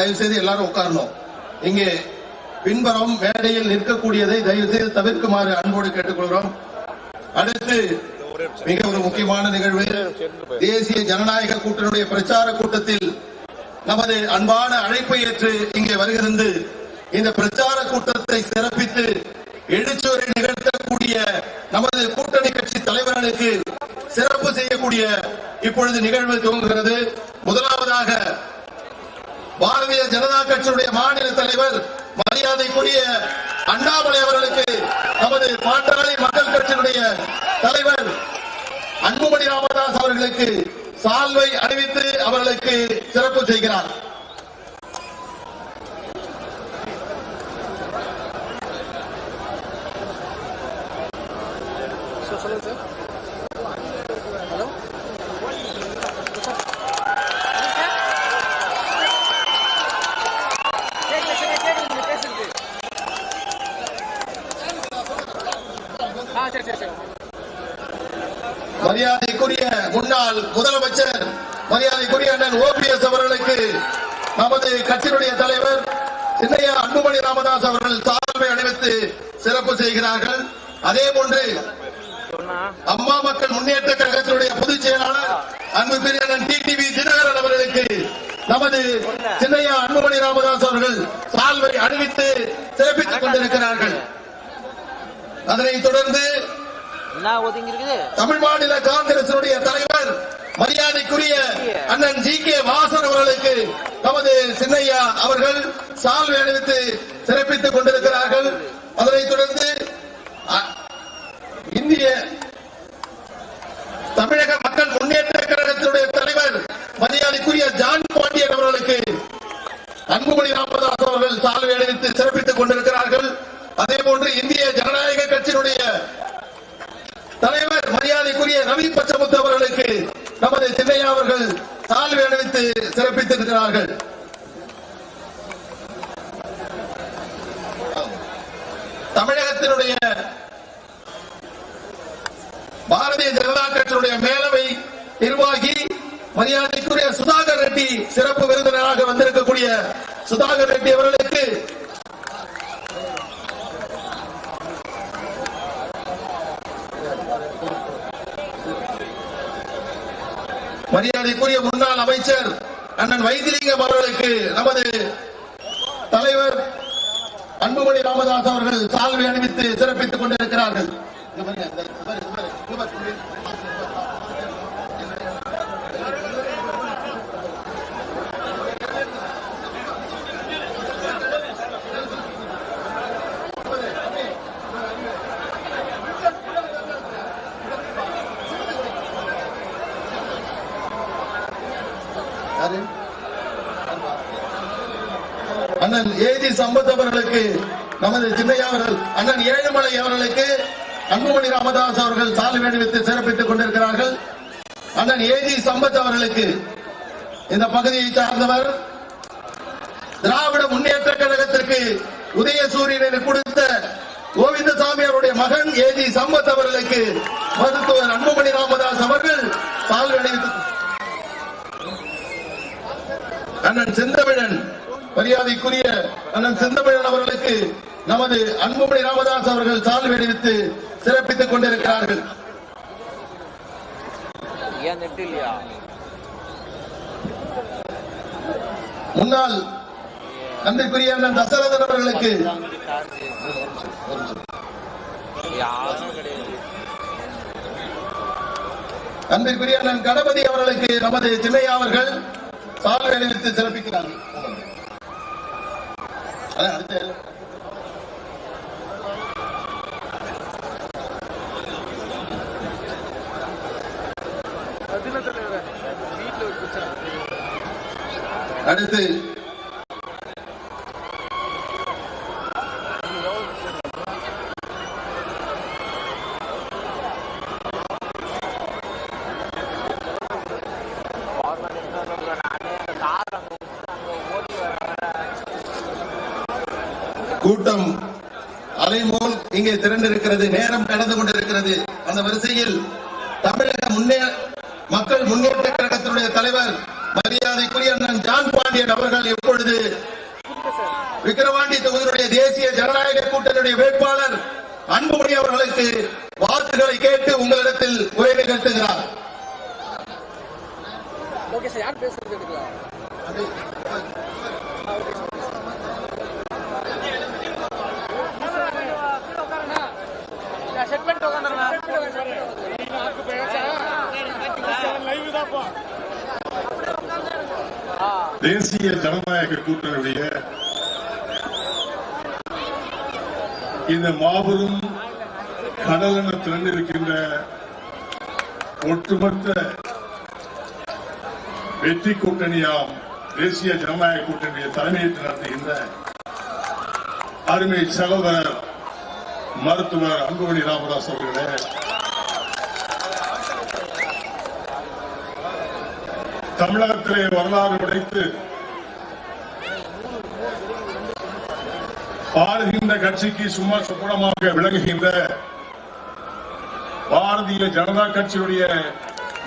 தயவு செய்து எல்லாரும் உட்காரணும். இங்கே பின்புறம் மேடையில் நிற்கக்கூடியதை தயவு செய்து தவிர்க்குமாறு அன்போடு கேட்டுக்கொள்கிறோம். அடுத்து மிக ஒரு முக்கியமான நிகழ்வு தேசிய ஜனநாயக கூட்டணியுடைய பிரச்சார கூட்டத்தில் நமது அன்பான அழைப்பை ஏற்று இங்கே வருகிறது. இந்த பிரச்சார கூட்டத்தை சிறப்பித்து எழுச்சோரை நிகழ்த்தக்கூடிய நமது கூட்டணி கட்சி தலைவர்களுக்கு சிறப்பு செய்யக்கூடிய இப்பொழுது நிகழ்வு துவங்குகிறது. முதலாவதாக பாரதிய ஜனதா கட்சியுடைய மாநில தலைவர் மரியாதைக்குரிய அண்ணாமலை அவர்களுக்கு நமது பாட்டாளி மக்கள் கட்சியினுடைய தலைவர் அன்புமணி ராமதாஸ் அவர்களுக்கு சால்வை அணிவித்து அவர்களுக்கு சிறப்பு செய்கிறார் கேட்கல சரியா கேட்கல நீங்க பேசுறது ஆ சரி சரி சரி மரியாதைக்குரிய முன்னாள் முதலமைச்சர் மரியாதைக்குரிய அண்ணன் ஓபிஎஸ் அவர்களுக்கு நமது கட்சியினுடைய தலைவர் சின்னையா அன்புமணி ராமதாஸ் அவர்கள் சால்வை அணிவித்து சிறப்பு செய்கிறார்கள். அதே போன்று அம்மா மக்கள் முன்னேற்ற கழகத்தினுடைய பொதுச் செயலாளர் அன்புக்குரிய அண்ணன் டிடிவி தினகரன் அவர்களுக்கு நமது சின்னையா அன்புமணி ராமதாஸ் அவர்கள் சால்வை அணிவித்து சிறப்பித்துக் கொண்டிருக்கிறார்கள். அதனைத் தொடர்ந்து தமிழ் மாநில காங்கிரசினுடைய தலைவர் மரியாதைக்குரிய அண்ணன் ஜி கே வாசன் அவர்களுக்கு நமது சின்னையா அவர்கள் சால்வை அணிவித்து சிறப்பித்துக் கொண்டிருக்கிறார்கள். அதனைத் தொடர்ந்து இந்திய தமிழக மக்கள் முன்னேற்ற கழகத்தினுடைய தலைவர் மரியாதைக்குரிய ஜான் பாண்டியன் அவர்களுக்கு அன்புமணி ராமதாஸ் அவர்கள் சால்வை அணிவித்து சிறப்பித்துக் கொண்டிருக்கிறார்கள். அதே போன்று இந்திய ஜனநாயக கட்சியினுடைய தலைவர் மரியாதைக்குரிய ரவி பச்சமுத்து அவர்களுக்கு நமது திண்ணையா அவர்கள் சால்வை அணிவித்து சிறப்பித்திருக்கிறார்கள். தமிழகத்தினுடைய பாரதிய ஜனதா கட்சியினுடைய மேலவை நிர்வாகி மரியாதைக்குரிய சுதாகர் ரெட்டி சிறப்பு விருந்தினராக வந்திருக்கக்கூடிய சுதாகர் ரெட்டி அவர்களை மரியாதைக்குரிய முன்னாள் அமைச்சர் அண்ணன் வைத்திலிங்கம் அவர்களுக்கு நமது தலைவர் அன்புமணி ராமதாஸ் அவர்கள் சால்வை அணிவித்து சிறப்பித்துக் கொண்டிருக்கிறார்கள் இங்க பாருங்க, இந்த- இங்க பாருங்க, இங்க பாருங்க, இங்க பாருங்க. யாரு? அண்ணன் ஏஜி சம்பத் அவர்களுக்கு நமது சின்னையா அவர்கள் அண்ணன் ஏழுமலை அவர்களுக்கு அன்புமணி ராமதாஸ் அவர்கள் சாலை அணிவித்து சிறப்பித்துக் கொண்டிருக்கிறார்கள். அண்ணன் ஏஜி சம்பத் அவர்களுக்கு இந்த பகுதியை சார்ந்தவர் திராவிட முன்னேற்ற கழகத்திற்கு உதயசூரியனை கொடுத்த கோவிந்தசாமி அவருடைய மகன் ஏஜி சம்பத் அவர்களுக்கு மருத்துவர் அன்புமணி ராமதாஸ் அவர்கள் சால்வை அண்ணன் செந்தமிழன் மரியாதைக்குரிய அண்ணன் செந்தமிழன் அவர்களுக்கு நமது அன்புமணி ராமதாஸ் அவர்கள் சால்வை அணிவித்து சிறப்பித்துக் கொண்டிருக்கிறார்கள். முன்னாள் அன்பிற்குரிய அண்ணன் தசரதன் அவர்களுக்கு அன்பிற்குரிய அண்ணன் கணபதி அவர்களுக்கு நமது சின்னையா அவர்கள் சால்வை அணிவித்து சிறப்பிக்கிறார்கள். அதான் அடுத்து. அடுத்து இங்கே திரண்டிருக்கிறது நேரம் கடந்து கொண்டிருக்கிறது. அந்த வரிசையில் தமிழக முன்னே மக்கள் முன்னேற்ற கழகத்தினுடைய தலைவர் மரியாதை மரியாதைக்குரிய அண்ணன் ஜான் பாண்டியன் அவர்கள் எப்பொழுது விக்கிரவாண்டி தொகுதியுடைய தேசிய ஜனநாயக கூட்டணியுடைய வேட்பாளர் அன்புமணி அவர்களுக்கு வாக்குகளை கேட்டு உங்களிடத்தில் உரை நிகழ்த்துகிறார். ஓகே சார் யார் பேசுறது எடுக்கலாம் தேசிய ஜனநாயக கூட்டணியுடைய இந்த மாபெரும் கடலென திரண்டிருக்கின்ற ஒட்டுமொத்த வெற்றி கூட்டணியாம் தேசிய ஜனநாயக கூட்டணியை தலைமையேற்று நடத்துகின்ற அருமை சகோதரர் மருத்துவர் அன்புமணி ராமதாஸ் அவர்களே தமிழகத்திலே வரலாறு உடைத்து ஆளுகின்ற கட்சிக்கு சும்மா சுப்பனமாக விளங்குகின்ற பாரதிய ஜனதா கட்சியுடைய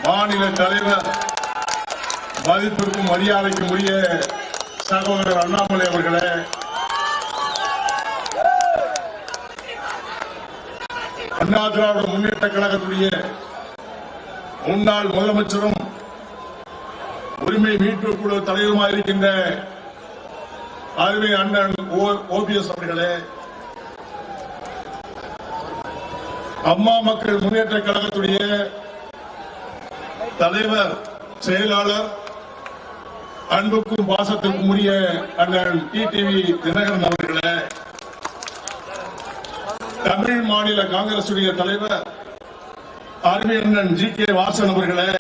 மாநில தலைவர் மதிப்பிற்கும் மரியாதைக்கும் உரிய சகோதரர் அண்ணாமலை அவர்களே அண்ணா திராவிட முன்னேற்ற கழகத்துடைய முன்னாள் முதலமைச்சரும் உரிமை மீட்பு குழு தலைவருமாக இருக்கின்ற அருமை அண்ணன் ஓபிஎஸ் அவர்களே. அம்மா மக்கள் முன்னேற்ற கழகத்துடைய தலைவர் செயலாளர் அன்புக்கும் பாசத்துக்கும் உரிய அண்ணன் டிடிவி தினகரன் அவர்களே. தமிழ் மாநில காங்கிரசுடைய தலைவர் அருமை அண்ணன் ஜி கே வாசன் அவர்களே.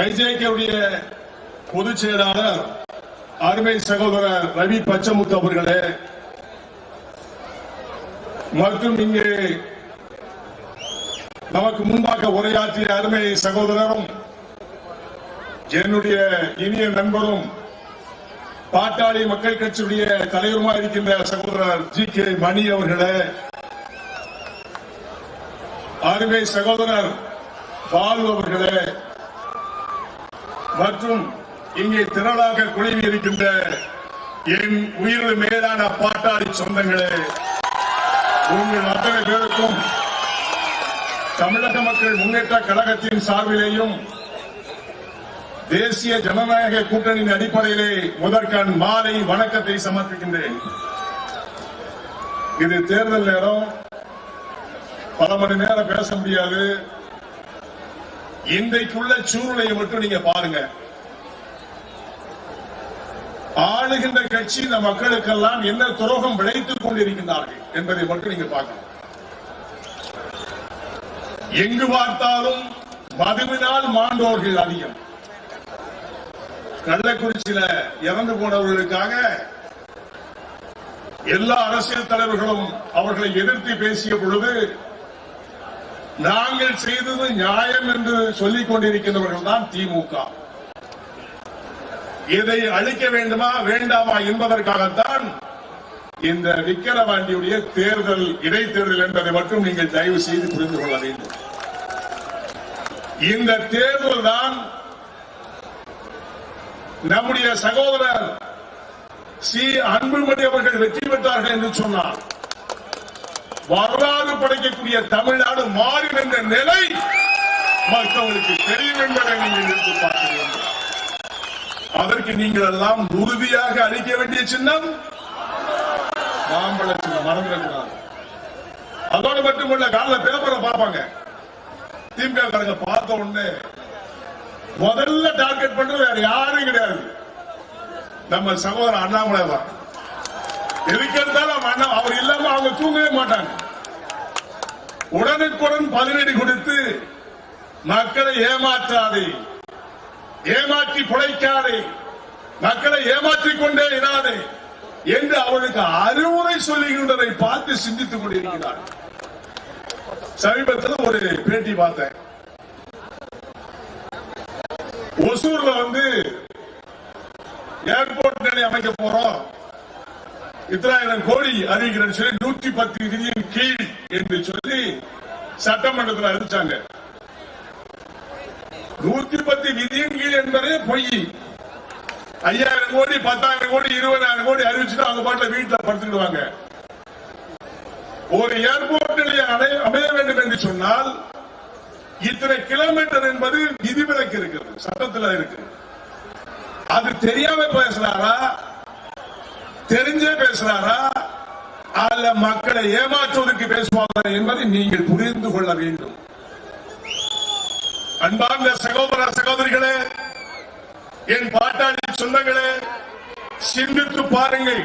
ஐஜேகேவுடைய பொதுச் செயலாளர் அருமை சகோதரர் ரவி பச்சமுத்து அவர்களே மற்றும் இங்கே நமக்கு முன்பாக உரையாற்றிய அருமை சகோதரரும் என்னுடைய இனிய நண்பரும் பாட்டாளி மக்கள் கட்சியுடைய தலைவருமா இருக்கின்ற சகோதரர் ஜி கே மணி அவர்களே அருமை சகோதரர் பாலு அவர்களே மற்றும் இங்கே திரளாக குழுவி இருக்கின்ற என் உயிர் மேலான பாட்டாளி சொந்தங்களே உங்கள் அத்தனை பேருக்கும் தமிழக மக்கள் முன்னேற்ற கழகத்தின் சார்பிலேயும் தேசிய ஜனநாயக கூட்டணியின் அடிப்படையிலே முதற்கண் மாலை வணக்கத்தை சமர்ப்பிக்கின்றேன். இது தேர்தல் நேரம். பல மணி நேரம் பேச முடியாது. இன்றைக்குள்ள சூழ்நிலையை மட்டும் நீங்க பாருங்க. ஆளுகின்ற கட்சி இந்த மக்களுக்கெல்லாம் என்ன துரோகம் விளைத்துக் கொண்டிருக்கின்றார்கள் என்பதை மட்டும் நீங்க பார்க்கணும். எங்கு பார்த்தாலும் மதுவினால் மாண்டோர்கள் அதிகம். கள்ளக்குறிச்சியில இறந்து போனவர்களுக்காக எல்லா அரசியல் தலைவர்களும் அவர்களை எதிர்த்து பேசிய பொழுது நாங்கள் செய்தது நியாயம் என்று சொல்லிக் கொண்டிருக்கின்றவர்கள் தான் திமுக. இதை அழிக்க வேண்டுமா வேண்டாமா என்பதற்காகத்தான் இந்த விக்கிரவாண்டியுடைய தேர்தல் இடைத்தேர்தல் என்பதை மட்டும் நீங்கள் தயவு செய்து புரிந்து கொள்ள வேண்டும். இந்த தேர்தல் தான் நம்முடைய சகோதரர் சி. அன்புமணி அவர்கள் வெற்றி பெற்றார்கள் என்று சொன்னார். வரலாறு படைக்கக்கூடிய தமிழ்நாடு மாறும் என்ற நிலை மற்றவர்களுக்கு தெரியும் என்பதை நீங்கள் எடுத்து பார்க்க வேண்டும். அதற்கு நீங்கள் எல்லாம் உறுதியாக அளிக்க வேண்டிய சின்னம் மாம்பழ சின்னம் மறந்துடக்கூடாது அதோடு மட்டுமல்ல காலைல பேப்பரை பார்ப்பாங்க. திமுக காரங்க பார்த்த உடனே முதல்ல டார்கெட் பண்றது வேற யாரும் கிடையாது. நம்ம சகோதரர் அண்ணாமலை தான். எதுக்கு எடுத்தாலும் அண்ணா அவர் இல்ல அவங்க தூங்கவே மாட்டாங்க. உடனுக்குடன் பதிலடி கொடுத்து மக்களை ஏமாற்றாதே. ஏமாற்றி பிழைக்காதே மக்களை ஏமாற்றிக் கொண்டே இராதே என்று அவளுக்கு அறிவுரை சொல்லுகின்றதை பார்த்து சிந்தித்துக் கொண்டிருக்கிறார் சமீபத்தில் ஒரு பேட்டி பார்த்தேன். ஒசூர்ல வந்து ஏர்போர்ட் நிலையம் அமைக்க போறோம். இத்தனாயிரம் கோடி அறிவிக்கிறேன்னு சொல்லி நூத்தி பத்து விதியின் கீழ் என்று சொல்லி சட்டமன்றத்தில் அறிவிச்சாங்க. நூத்தி பத்து நிதியின் கீழ் என்பதே பொய். ஐயாயிரம் கோடி பத்தாயிரம் கோடி இருபதாயிரம் கோடி அறிவிச்சுட்டு அவங்க பாட்டில் வீட்டுல படுத்துக்கிடுவாங்க. ஒரு ஏர்போர்ட் நிலையம் அமைய வேண்டும் என்று சொன்னால் இத்தனை கிலோமீட்டர் என்பது விதிவிலக்கு இருக்கிறது சட்டத்துல இருக்கு. அது தெரியாம பேசுறாரா? தெரிஞ்சே பேசுறாரா? அல்ல மக்களை ஏமாற்றுவதற்கு பேசுவாரா என்பதை நீங்கள் புரிந்து கொள்ள வேண்டும். அன்பார்ந்த சகோதர சகோதரிகளே என் பாட்டாளி சொந்தங்களே சிந்தித்து பாருங்கள்.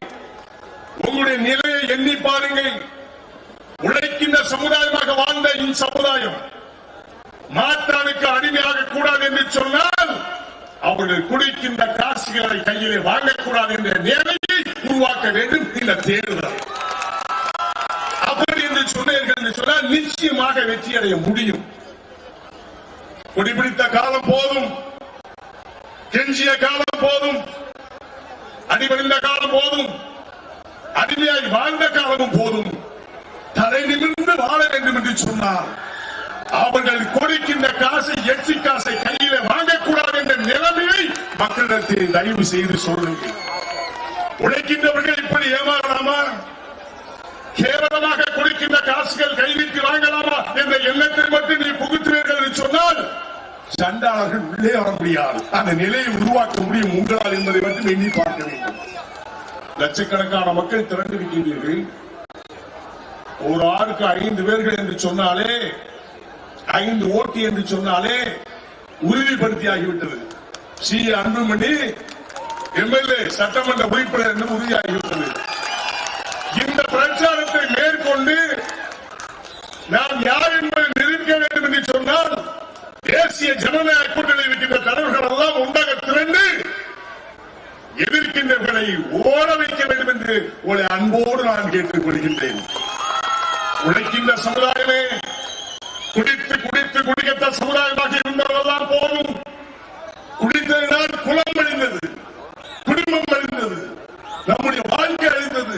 உங்களுடைய நிலையை எண்ணி பாருங்கள். உழைக்கின்ற சமுதாயமாக வாழ்ந்த இந்த சமுதாயம் மாற்றானுக்கு அடிமையாக கூடாது என்று சொன்னால் அவர்கள் குடிக்கின்ற காசுகளை கையிலே வாங்கக்கூடாது என்ற நிலையை உருவாக்க வேண்டும் இந்த தேர்தல். அப்படி என்று சொன்னீர்கள் என்று சொன்னால் நிச்சயமாக வெற்றி அடைய முடியும். குடிபிடித்த காலம் போதும். கெஞ்சிய காலம் போதும். அடிபடிந்த காலம் போதும். அடிமையாய் வாழ்ந்த காலமும் போதும். தலை நிமிர்ந்து வாழ வேண்டும் என்று சொன்னார். அவர்கள் கொடுக்கின்ற காசை எச்சி காசை கையில வாங்கக்கூடாது என்ற நிலைமையை மக்களிடத்தில் தயவு செய்து சொல்லுங்கள். உழைக்கின்றவர்கள் இப்படி ஏமாறலாமா கேவலமாக கொடுக்கின்ற காசுகள் கைவிட்டு வாங்கலாமா என்ற எண்ணத்தை மட்டும் நீ புகுத்துவீர்கள் என்று சொன்னால் சண்டாளர்கள் உள்ளே வர முடியாது. அந்த நிலையை உருவாக்க முடியும் உங்களால் என்பதை மட்டும் எண்ணி பார்க்க வேண்டும். லட்சக்கணக்கான மக்கள் திரண்டிருக்கின்றீர்கள். ஒரு ஆளுக்கு ஐந்து பேர்கள் என்று சொன்னாலே ஐந்து ஓட்டு என்று சொன்னாலே உறுதிப்படுத்தியாகிவிட்டது. சி. அன்புமணி எம்எல்ஏ சட்டமன்ற உறுப்பினர் என்று உறுதியாகிவிட்டது இந்த பிரச்சாரத்தை மேற்கொண்டு நாம் யார் என்பதை நிரூபிக்க வேண்டும் என்று சொன்னால் தேசிய ஜனநாயக கூட்டணி இருக்கின்ற தலைவர்கள் எல்லாம் உண்டாக திரண்டு எதிர்க்கின்றவர்களை ஓட வைக்க வேண்டும் என்று உங்களை அன்போடு நான் கேட்டுக் கொள்கின்றேன். உழைக்கின்ற சமுதாயமே குடித்து குடித்து குடிக்கத்த சமுதாயமாக இருந்தவர்கள்தான் போதும். குடித்ததினால் குலம் அழிந்தது குடும்பம் அழிந்தது நம்முடைய வாழ்க்கை அழிந்தது.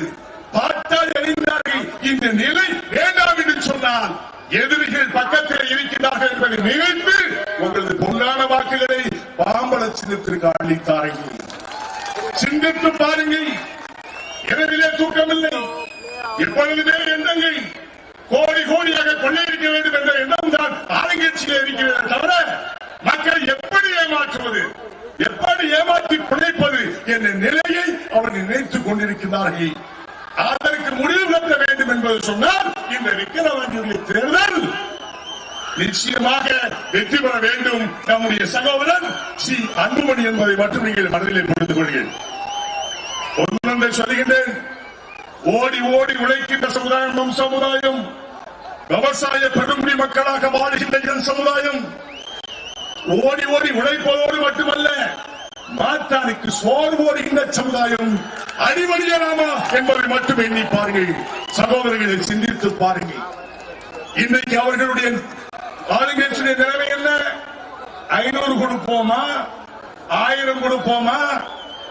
பார்த்தால் அழிந்தார்கள் இந்த நிலை வேண்டாம் என்று சொன்னால் எதிரிகள் பக்கத்தில் இருக்கிறார்கள் என்பதை நினைத்து உங்களது பொன்னான வாக்குகளை பாம்பள சின்னத்திற்கு அளித்தார்கள் சிந்தித்து பாருங்கள். இரவிலே தூக்கமில்லை. எப்பொழுதுமே எண்ணங்கள் கோடி கோடியாக கொள்ளையடிக்க வேண்டும் என்ற எண்ணம் தான் ஆளுங்கட்சியில் இருக்கிறது தவிர மக்கள் எப்படி ஏமாற்றுவது? எப்படி ஏமாற்றி பிழைப்பது என்ற நிலையை அவர்கள் நினைத்துக் கொண்டிருக்கிறார்கள். அதற்கு முடிவு கட்ட வேண்டும் என்பது சொன்னால் இந்த விக்கிரவாண்டியுடைய தேர்தல் நிச்சயமாக வெற்றி பெற வேண்டும். நம்முடைய சகோதரன் சி. அன்புமணி என்பதை மட்டும் நீங்கள் மனதிலே புரிந்து கொள்கிறேன் ஒன்றை சொல்லுகின்றேன். ஓடி ஓடி உழைக்கின்ற சமுதாயம் நம் சமுதாயம் விவசாய பெருங்குடி மக்களாக வாழ்கின்ற என் சமுதாயம். ஓடி ஓடி உழைப்பதோடு மட்டுமல்ல மாற்றானுக்கு சோறு போடுகின்ற சமுதாயம். அடிவடையலாமா என்பதை மட்டும் எண்ணி பாருங்கள். சகோதரர்களை சிந்தித்து பாருங்கள். இன்றைக்கு அவர்களுடைய ஆளுங்கட்சியுடைய நிலைமை என்ன? ஐநூறு கொடுப்போமா? ஆயிரம் கொடுப்போமா?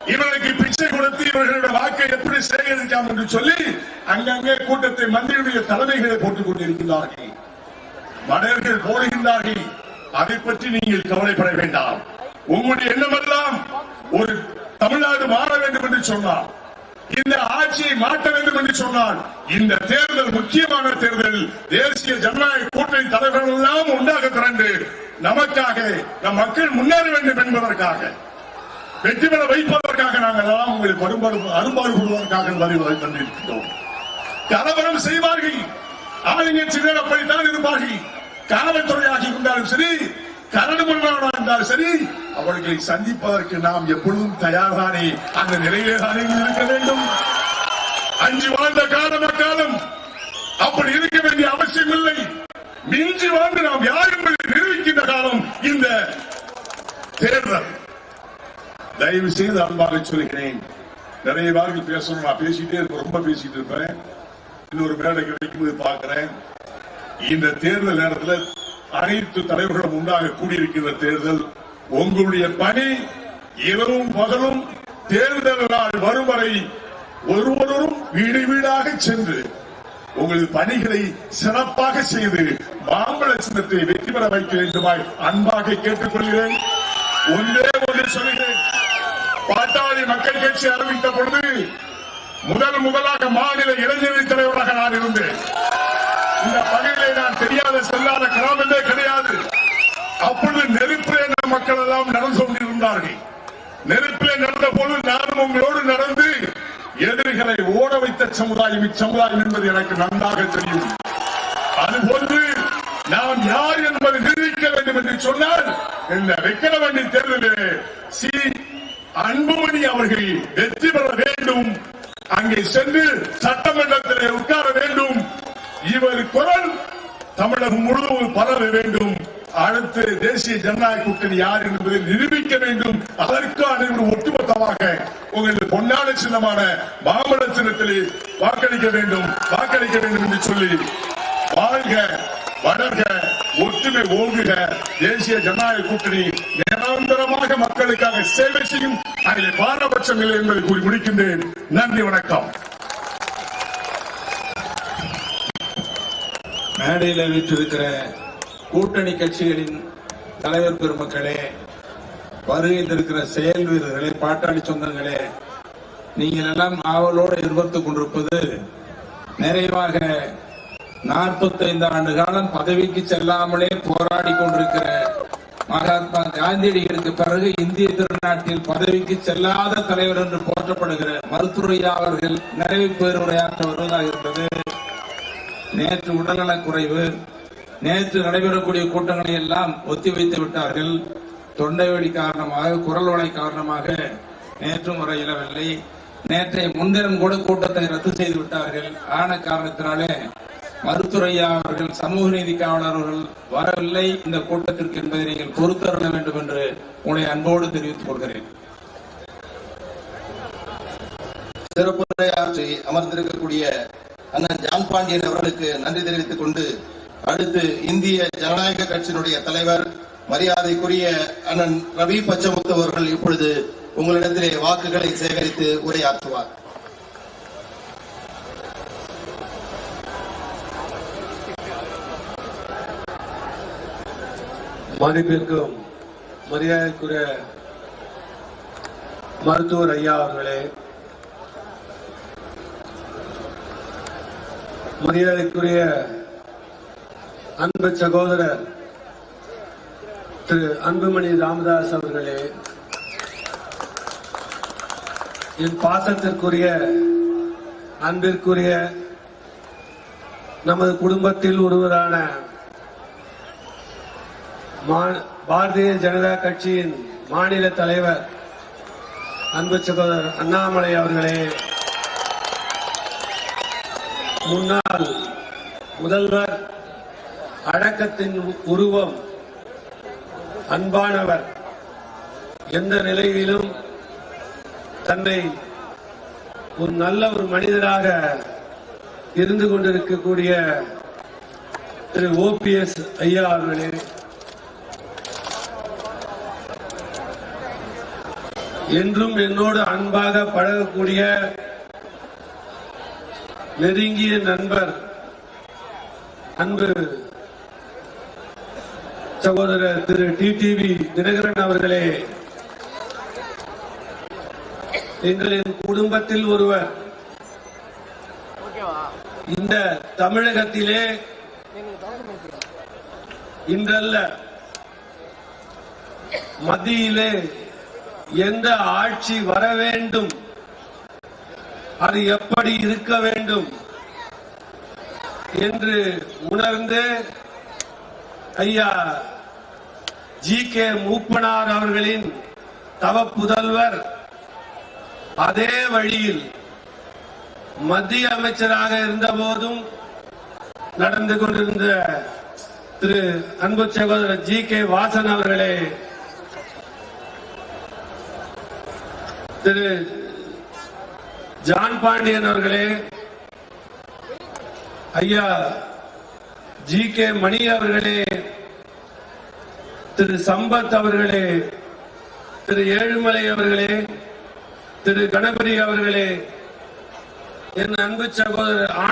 இவர்களுக்கு பிச்சை கொடுத்து இவர்களுடைய வாக்கை எப்படி சேகரிக்கலாம் என்று சொல்லி அங்கங்கே கூட்டத்தை மந்திரியுடைய தலைமைகளை போட்டுக் கொண்டிருக்கிறார்கள். மடையர்கள் போடுகின்றார்கள். அதை பற்றி நீங்கள் கவலைப்பட வேண்டாம். உங்களுடைய எண்ணமெல்லாம் ஒரு தமிழ்நாடு மாற வேண்டும் என்று சொன்னார். இந்த ஆட்சியை மாற்ற வேண்டும் என்று சொன்னால் இந்த தேர்தல் முக்கியமான தேர்தல் தேசிய ஜனநாயக கூட்டணி தலைவர்கள் எல்லாம் ஒன்றாக திரண்டு நமக்காக நம் மக்கள் முன்னேற வேண்டும் என்பதற்காக வெற்றி பெற வைப்பதற்காக நாங்கள் எல்லாம் உங்களை அரும்பாடு அரும்பாடுபடுவதற்காக வரி தந்திருக்கிறோம் கலவரம் செய்வார்கள். ஆளுங்கட்சியினர் அப்படித்தான் இருப்பார்கள். காவல்துறையாக இருந்தாலும் சரி கரடு இருந்தாலும் சரி அவர்களை சந்திப்பதற்கு நாம் எப்பொழுதும் தயார்தானே. அந்த நிலையிலே தானே இருக்க வேண்டும். அஞ்சு வாழ்ந்த காலம் காலம் அப்படி இருக்க வேண்டிய அவசியம் இல்லை. மிஞ்சி வாழ்ந்து நாம் யார் என்பதை நிரூபிக்கின்ற காலம் இந்த தேர்தல். தயவு செய்து அன்பாக சொல்கிறேன். நிறைய வார்கள் பேசணும்? நான் பேசிட்டே இருப்பேன் ரொம்ப பேசிட்டு இருப்பேன். இன்னொரு மேடை கிடைக்கும்போது பார்க்கிறேன். இந்த தேர்தல் நேரத்தில் அனைத்து தலைவர்களும் உண்டாக கூடியிருக்கின்ற தேர்தல் உங்களுடைய பணி இரவும் பகலும் தேர்தல் நாள் வரும் வரை ஒருவரும் வீடு வீடாக சென்று உங்களது பணிகளை சிறப்பாக செய்து மாம்பழ சின்னத்தை வெற்றி பெற வைக்க வேண்டுமாய் அன்பாக கேட்டுக்கொள்கிறேன். ஒன்றே ஒன்று சொல்கிறேன் பாட்டாளி மக்கள் கட்சி ஆரம்பித்த பொழுது முதல் முதலாக மாநில இளைஞரணி தலைவராக நான் இருந்தேன். இந்த பகுதியிலே நான் தெரியாத செல்லாத கிராமமே கிடையாது. அப்பொழுது நெருப்பிலே மக்கள் எல்லாம் நடந்து கொண்டிருந்தார்கள். நெருப்பிலே நடந்த போது நானும் உங்களோடு நடந்து எதிரிகளை ஓட வைத்த சமுதாயம் இச்சமுதாயம் என்பது எனக்கு நன்றாக தெரியும். அதுபோன்று நாம் யார் என்பதை நிரூபிக்க வேண்டும் என்று சொன்னால் இந்த விக்கிரவண்டி தேர்தலிலே சி. அன்புமணி அவர்கள் வெற்றி பெற வேண்டும். அங்கே சென்று சட்டமன்றத்திலே உட்கார வேண்டும். இவர் குரல் தமிழகம் முழுவதும் பரவ வேண்டும். அடுத்து தேசிய ஜனநாயக கூட்டணி யார் என்பதை நிரூபிக்க வேண்டும். அதற்கான ஒட்டுமொத்தமாக உங்கள் பொன்னான சின்னமான மாமல்ல சின்னத்திலே வாக்களிக்க வேண்டும். வாக்களிக்க வேண்டும் என்று சொல்லி வாழ்க வளர்க ஒற்றுமை ஓங்குக. தேசிய ஜனநாயக கூட்டணி நிரந்தரமாக மக்களுக்காக சேவை செய்யும் அதில் பாரபட்சம் இல்லை என்பதை கூறி முடிக்கின்றேன். நன்றி வணக்கம். மேடையில் வீற்றிருக்கிற கூட்டணி கட்சிகளின் தலைவர் பெருமக்களே வருகையில் இருக்கிற செயல் வீரர்களே பாட்டாளி சொந்தங்களே நீங்கள் எல்லாம் ஆவலோடு எதிர்பார்த்துக் கொண்டிருப்பது நிறைவாக 45 ஆண்டு காலம் பதவிக்கு செல்லாமலே போராடி கொண்டிருக்கிற மகாத்மா காந்தியடிகளுக்கு பிறகு இந்திய திருநாட்டில் பதவிக்கு செல்லாத தலைவர் என்று போற்றப்படுகிற மருத்துவ அவர்கள் நிறைவு பேருரையாற்ற வருவதாக இருந்தது. நேற்று உடல்நலக் குறைவு நேற்று நடைபெறக்கூடிய கூட்டங்களை எல்லாம் ஒத்திவைத்து விட்டார்கள். தொண்டை காரணமாக குரல் வலை காரணமாக நேற்றும் வர இயலவில்லை. நேற்றைய முன்தினம் கூட கூட்டத்தை ரத்து செய்து விட்டார்கள். ஆன காரணத்தினாலே மருத்துவரையா அவர்கள் சமூக நீதி காவலர் அவர்கள் வரவில்லை. இந்த கூட்டத்திற்கு என்பதை நீங்கள் பொறுத்தருள வேண்டும் என்று உங்களை அன்போடு தெரிவித்துக் கொள்கிறேன். சிறப்புரையாற்றி அமர்ந்திருக்கக்கூடிய அண்ணன் ஜான் பாண்டியன் அவர்களுக்கு நன்றி தெரிவித்துக் கொண்டு அடுத்து இந்திய ஜனநாயக கட்சியினுடைய தலைவர் மரியாதைக்குரிய அண்ணன் ரவி பச்சமுத்து அவர்கள் இப்பொழுது உங்களிடத்திலே வாக்குகளை சேகரித்து உரையாற்றுவார். மதிப்பிற்கும் மரியாதைக்குரிய மருத்துவர் ஐயா அவர்களே மரியாதைக்குரிய அன்பு சகோதரர் திரு அன்புமணி ராமதாஸ் அவர்களே என் பாசத்திற்குரிய அன்பிற்குரிய நமது குடும்பத்தில் ஒருவரான மா- பாரதிய ஜனதா கட்சியின் மாநில தலைவர் அன்பு சகோதரர் அண்ணாமலை அவர்களே முன்னாள் முதல்வர் அடக்கத்தின் உருவம் அன்பானவர் எந்த நிலையிலும் தன்னை ஒரு நல்ல ஒரு மனிதராக இருந்து கொண்டிருக்கக்கூடிய திரு ஓபிஎஸ் ஐயா அவர்களே என்றும் என்னோடு அன்பாக பழகக்கூடிய நெருங்கிய நண்பர் அன்பு சகோதரர் திரு டிடிவி தினகரன் அவர்களே எங்களின் குடும்பத்தில் ஒருவர். இந்த தமிழகத்திலே இன்றல்ல மத்தியிலே எந்த ஆட்சி வர வேண்டும் அது எப்படி இருக்க வேண்டும் என்று உணர்ந்து ஐயா ஜி கே மூப்பனார் அவர்களின் தவ புதல்வர் அதே வழியில் மத்திய அமைச்சராக இருந்தபோதும் நடந்து கொண்டிருந்த திரு அன்பு சகோதரர் ஜி கே வாசன் அவர்களே திரு ஜான் பாண்டியன் அவர்களே ஐயா ஜி கே மணி அவர்களே திரு சம்பத் அவர்களே திரு ஏழுமலை அவர்களே திரு கணபதி அவர்களே என் அன்பு சகோதரர்